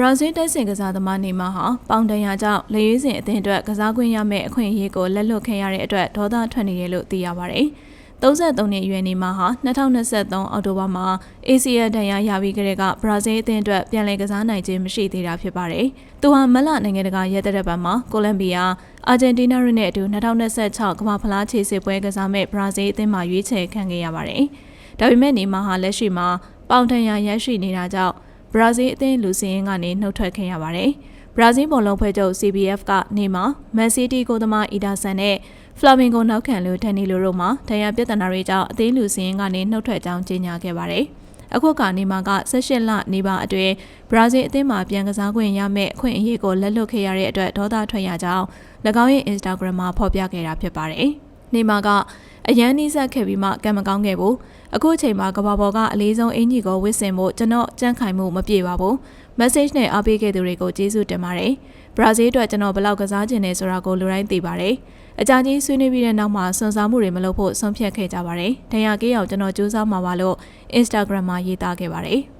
ဘရာဇီးတိုက်စင်ကစားသမားနေမာဟာပေါင်တန်ရာကြောင့်လေရွေးစင်အသင်းအတွက်ကစားခွင့်ရမယ့်အခွင့်အရေးကိုလက်လွတ်ခဲ့ရတဲ့အတွက်ဒေါသထွက်နေတယ်လို့သိရပါတယ်။33နှစ်အရွယ်နေမာဟာ2023အောက်တိုဘာမှာ ACL ဒဏ်ရာရပြီးကလေးကဘရာဇီးအသင်းအတွက်ပြန်လည်ကစားနိုင်ခြင်းမရှိသေးတာဖြစ်ပါတယ်။သူဟာမလနိုင်ငံတကာရဲတပ်ပတ်မှာကိုလံဘီယာ၊အာဂျင်တီးနားနဲ့အတူ2026ကမ္ဘာဖလားခြေစစ်ပွဲကစားမဲ့ဘရာဇီးအသင်းမှာရွေးချယ်ခံခဲ့ရပါတယ်။ဒါပေမဲ့နေမာဟာလက်ရှိမှာပေါင်ထန်ရာရရှိနေတာကြောင့် ဘရာဇီးအသင်းလူစင်းရင်ကနေနှုတ်ထွက်ခဲ့ရပါတယ်။ဘရာဇီးဘောလုံးဖွဲ့ချုပ် CBF ကနေမှာမန်စီးတီးကိုသမားအီဒါဆန်နဲ့ဖလာမင်ဂိုနောက်ခံလူဒန်နီလိုတို့မှဒဏ်ရာပြဿနာတွေကြောင့်အသေးလူစင်းကနေနှုတ်ထွက်ကြောင်းကြေညာခဲ့ပါတယ်။အခုကနေမှာက18လနေပါအတွင်းဘရာဇီးအသင်းမှာပြန်ကစားခွင့်ရမယ့်အခွင့်အရေးကိုလက်လွတ်ခဲ့ရတဲ့အတွက်ဒေါသထွက်ရကြောင်း၎င်းရဲ့ Instagram မှာဖော်ပြခဲ့တာဖြစ်ပါတယ်။နေမှာက အရန်နှိစက်ခဲ့ပြီးမှကံမကောင်းခဲ့ဘူး။အခုအချိန်မှာကဘာပေါ်ကအလေးဆုံးအင်ကြီးကိုဝစ်စင်ဖို့ကျွန်တော်ကြန့်ခိုင်မှုမပြေပါဘူး။ message နဲ့အားပေးခဲ့သူတွေကိုကျေးဇူးတင်ပါတယ်။ဘရာဇီးအတွက်ကျွန်တော်ဘယ်လောက်ကစားချင်နေဆိုတာကိုလူတိုင်းသိပါတယ်။အကြကြီးဆွေးနွေးပြီးတဲ့နောက်မှာစွန့်စားမှုတွေမလုပ်ဖို့ဆုံးဖြတ်ခဲ့ကြပါတယ်။ဒဏ်ရာကေးအောင်ကျွန်တော်ကြိုးစားမှာပါလို့ Instagram မှာရေးသားခဲ့ပါတယ်။